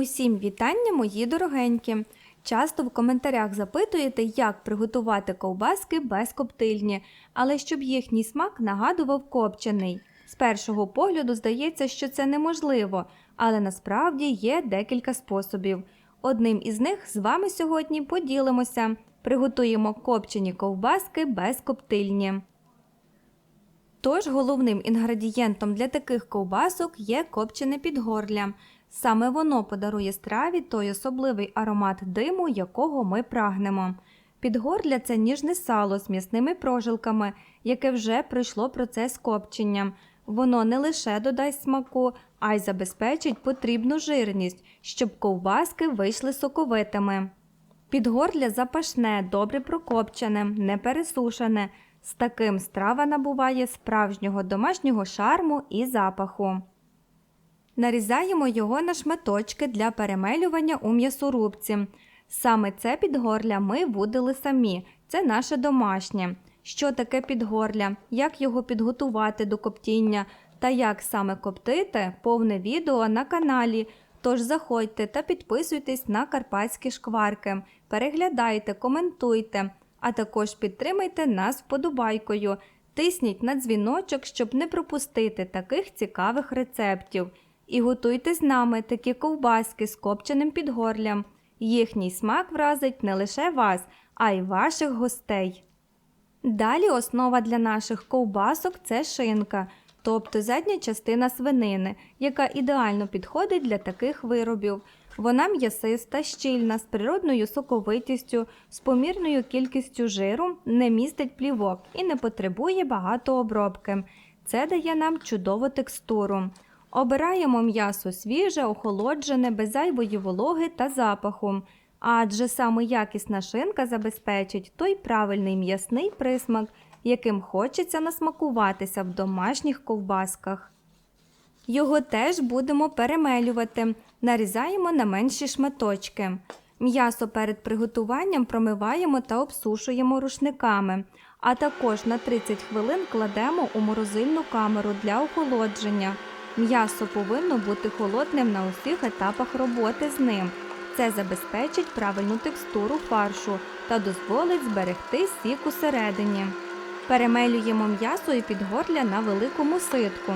Усім вітання, мої дорогенькі! Часто в коментарях запитуєте, як приготувати ковбаски без коптильні, але щоб їхній смак нагадував копчений. З першого погляду здається, що це неможливо, але насправді є декілька способів. Одним із них з вами сьогодні поділимося. Приготуємо копчені ковбаски без коптильні. Тож головним інгредієнтом для таких ковбасок є копчене підгорля. Саме воно подарує страві той особливий аромат диму, якого ми прагнемо. Підгорля це ніжне сало з м'ясними прожилками, яке вже пройшло процес копчення. Воно не лише додасть смаку, а й забезпечить потрібну жирність, щоб ковбаски вийшли соковитими. Підгорля запашне, добре прокопчене, не пересушене. З таким страва набуває справжнього домашнього шарму і запаху. Нарізаємо його на шматочки для перемелювання у м'ясорубці. Саме це підгорля ми вудили самі, це наше домашнє. Що таке підгорля, як його підготувати до коптіння та як саме коптити повне відео на каналі. Тож заходьте та підписуйтесь на карпатські шкварки, переглядайте, коментуйте, а також підтримайте нас вподобайкою. Тисніть на дзвіночок, щоб не пропустити таких цікавих рецептів. І готуйте з нами такі ковбаски з копченим підгорлям. Їхній смак вразить не лише вас, а й ваших гостей. Далі основа для наших ковбасок це шинка, тобто задня частина свинини, яка ідеально підходить для таких виробів. Вона м'ясиста, щільна, з природною соковитістю, з помірною кількістю жиру, не містить плівок і не потребує багато обробки. Це дає нам чудову текстуру. Обираємо м'ясо свіже, охолоджене, без зайвої вологи та запаху, адже саме якісна шинка забезпечить той правильний м'ясний присмак, яким хочеться насмакуватися в домашніх ковбасках. Його теж будемо перемелювати, нарізаємо на менші шматочки. М'ясо перед приготуванням промиваємо та обсушуємо рушниками, а також на 30 хвилин кладемо у морозильну камеру для охолодження. М'ясо повинно бути холодним на усіх етапах роботи з ним. Це забезпечить правильну текстуру фаршу та дозволить зберегти сік усередині. Перемелюємо м'ясо і підгорля на великому ситку.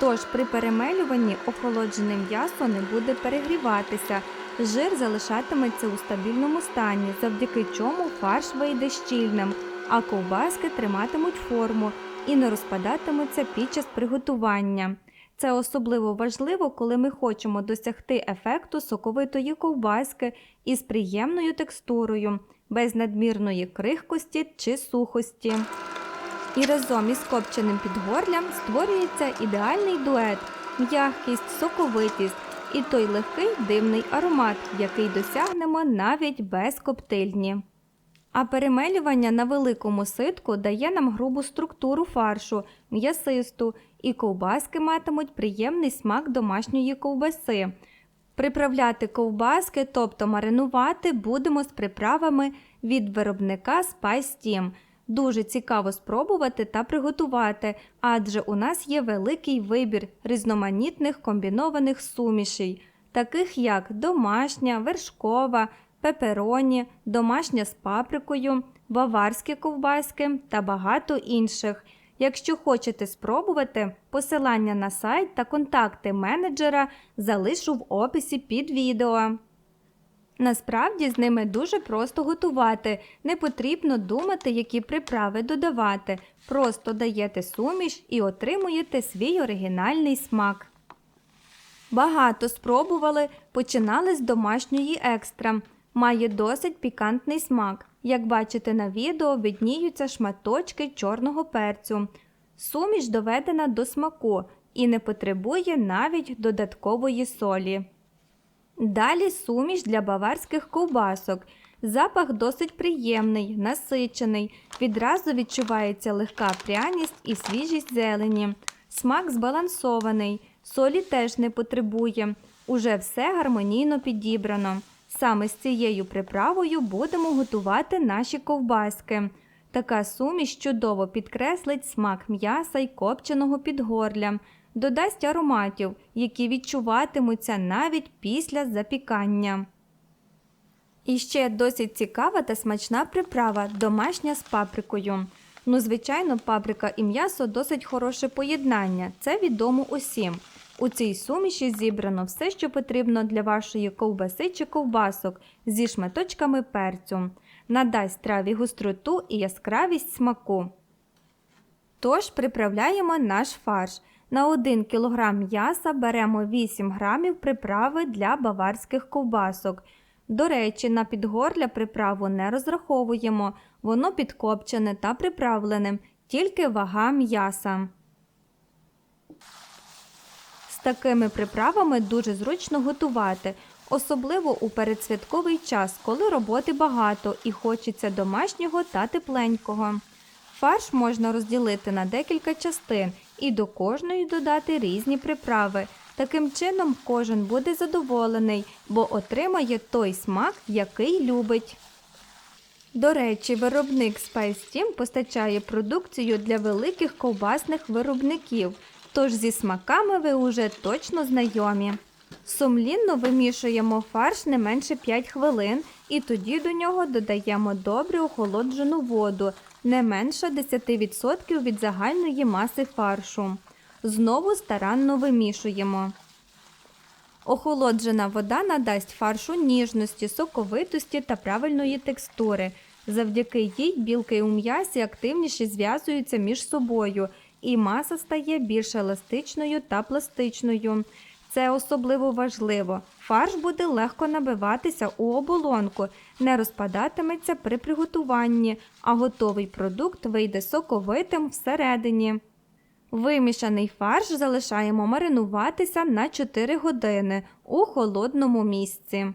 Тож при перемелюванні охолоджене м'ясо не буде перегріватися, жир залишатиметься у стабільному стані, завдяки чому фарш вийде щільним, а ковбаски триматимуть форму і не розпадатимуться під час приготування. Це особливо важливо, коли ми хочемо досягти ефекту соковитої ковбаски із приємною текстурою, без надмірної крихкості чи сухості. І разом із копченим підгорлям створюється ідеальний дует, м'якість, соковитість і той легкий дивний аромат, який досягнемо навіть без коптильні. А перемелювання на великому ситку дає нам грубу структуру фаршу, м'ясисту, і ковбаски матимуть приємний смак домашньої ковбаси. Приправляти ковбаски, тобто маринувати, будемо з приправами від виробника Spice Team. Дуже цікаво спробувати та приготувати, адже у нас є великий вибір різноманітних комбінованих сумішей, таких як домашня, вершкова, пепероні, домашня з паприкою, баварські ковбаски та багато інших. Якщо хочете спробувати, посилання на сайт та контакти менеджера залишу в описі під відео. Насправді з ними дуже просто готувати, не потрібно думати, які приправи додавати. Просто даєте суміш і отримуєте свій оригінальний смак. Багато спробували, починали з домашньої екстра. Має досить пікантний смак. Як бачите на відео, видніються шматочки чорного перцю. Суміш доведена до смаку і не потребує навіть додаткової солі. Далі суміш для баварських ковбасок. Запах досить приємний, насичений, відразу відчувається легка пряність і свіжість зелені. Смак збалансований, солі теж не потребує. Уже все гармонійно підібрано. Саме з цією приправою будемо готувати наші ковбаски. Така суміш чудово підкреслить смак м'яса й копченого підгорля. додасть ароматів, які відчуватимуться навіть після запікання. І ще досить цікава та смачна приправа домашня з паприкою. Ну, звичайно, паприка і м'ясо досить хороше поєднання, це відомо усім. У цій суміші зібрано все, що потрібно для вашої ковбаси чи ковбасок зі шматочками перцю. Надасть страві гостроту і яскравість смаку. Тож приправляємо наш фарш. На 1 кг м'яса беремо 8 г приправи для баварських ковбасок. До речі, на підгорля приправу не розраховуємо, воно підкопчене та приправлене, тільки вага м'яса. Такими приправами дуже зручно готувати, особливо у передсвятковий час, коли роботи багато і хочеться домашнього та тепленького. Фарш можна розділити на декілька частин і до кожної додати різні приправи. Таким чином кожен буде задоволений, бо отримає той смак, який любить. До речі, виробник Spice Team постачає продукцію для великих ковбасних виробників, тож зі смаками ви уже точно знайомі. Сумлінно вимішуємо фарш не менше 5 хвилин і тоді до нього додаємо добре охолоджену воду, не менше 10% від загальної маси фаршу. Знову старанно вимішуємо. Охолоджена вода надасть фаршу ніжності, соковитості та правильної текстури. Завдяки їй білки у м'ясі активніше зв'язуються між собою, і маса стає більш еластичною та пластичною. Це особливо важливо. Фарш буде легко набиватися у оболонку, не розпадатиметься при приготуванні, а готовий продукт вийде соковитим всередині. Вимішаний фарш залишаємо маринуватися на 4 години у холодному місці.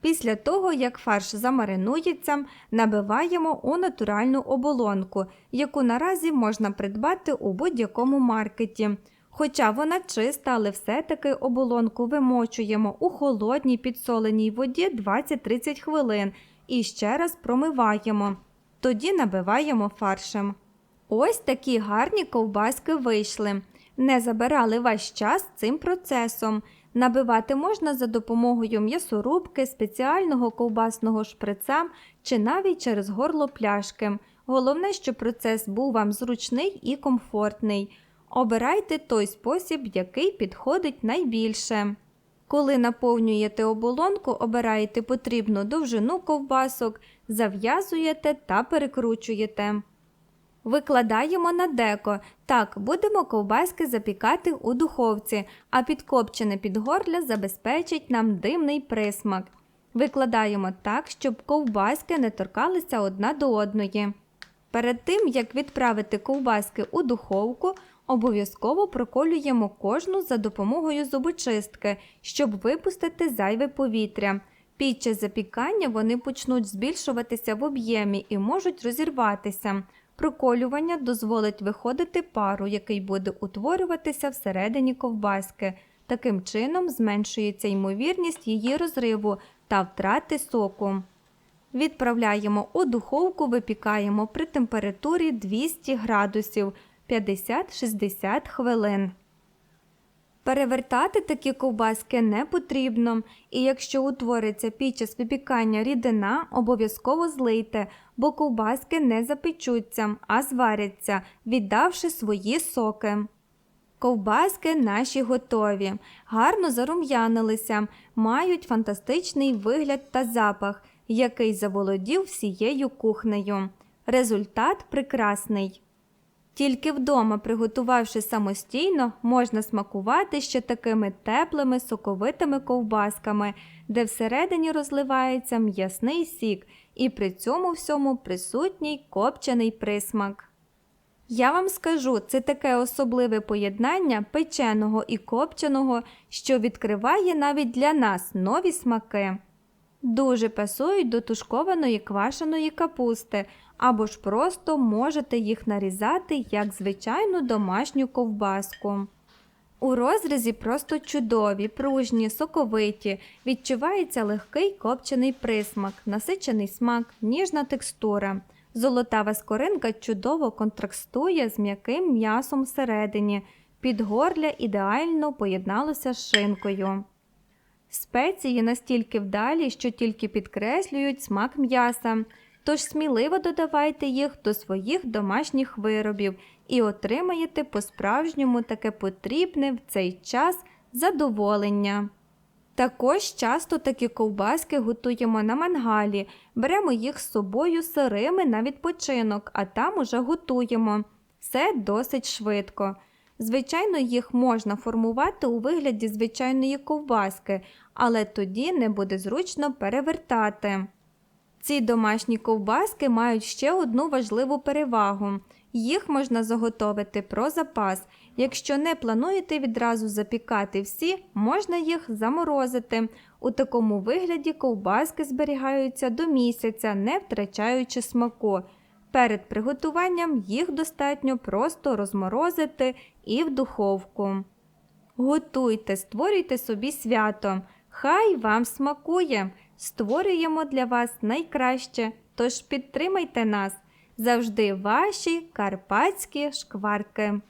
Після того, як фарш замаринується, набиваємо у натуральну оболонку, яку наразі можна придбати у будь-якому маркеті. Хоча вона чиста, але все-таки оболонку вимочуємо у холодній підсоленій воді 20-30 хвилин і ще раз промиваємо. Тоді набиваємо фаршем. Ось такі гарні ковбаски вийшли. Не забирали ваш час цим процесом. Набивати можна за допомогою м'ясорубки, спеціального ковбасного шприца чи навіть через горло пляшки. Головне, щоб процес був вам зручний і комфортний. Обирайте той спосіб, який підходить найбільше. Коли наповнюєте оболонку, обираєте потрібну довжину ковбасок, зав'язуєте та перекручуєте. Викладаємо на деко. Так, будемо ковбаски запікати у духовці, а підкопчене підгорля забезпечить нам димний присмак. Викладаємо так, щоб ковбаски не торкалися одна до одної. Перед тим, як відправити ковбаски у духовку, обов'язково проколюємо кожну за допомогою зубочистки, щоб випустити зайве повітря. Під час запікання вони почнуть збільшуватися в об'ємі і можуть розірватися. Проколювання дозволить виходити пару, який буде утворюватися всередині ковбаски. Таким чином зменшується ймовірність її розриву та втрати соку. Відправляємо у духовку, випікаємо при температурі 200 градусів 50-60 хвилин. Перевертати такі ковбаски не потрібно, і якщо утвориться під час випікання рідина, обов'язково злийте, бо ковбаски не запечуться, а зваряться, віддавши свої соки. Ковбаски наші готові, гарно зарум'янилися, мають фантастичний вигляд та запах, який заволодів всією кухнею. Результат прекрасний. Тільки вдома, приготувавши самостійно, можна смакувати ще такими теплими соковитими ковбасками, де всередині розливається м'ясний сік, і при цьому всьому присутній копчений присмак. Я вам скажу, це таке особливе поєднання печеного і копченого, що відкриває навіть для нас нові смаки. Дуже пасують до тушкованої квашеної капусти, або ж просто можете їх нарізати як звичайну домашню ковбаску. У розрізі просто чудові, пружні, соковиті, відчувається легкий копчений присмак, насичений смак, ніжна текстура. Золотава скоринка чудово контрастує з м'яким м'ясом всередині. Підгорля ідеально поєдналося з шинкою. Спеції настільки вдалі, що тільки підкреслюють смак м'яса. Тож сміливо додавайте їх до своїх домашніх виробів і отримаєте по-справжньому таке потрібне в цей час задоволення. Також часто такі ковбаски готуємо на мангалі, беремо їх з собою сирими на відпочинок, а там уже готуємо. Все досить швидко. Звичайно, їх можна формувати у вигляді звичайної ковбаски, але тоді не буде зручно перевертати. Ці домашні ковбаски мають ще одну важливу перевагу. Їх можна заготовити про запас. Якщо не плануєте відразу запікати всі, можна їх заморозити. У такому вигляді ковбаски зберігаються до місяця, не втрачаючи смаку. Перед приготуванням їх достатньо просто розморозити і в духовку. Готуйте, створюйте собі свято. Хай вам смакує! Створюємо для вас найкраще, тож підтримайте нас. Завжди ваші карпатські шкварки.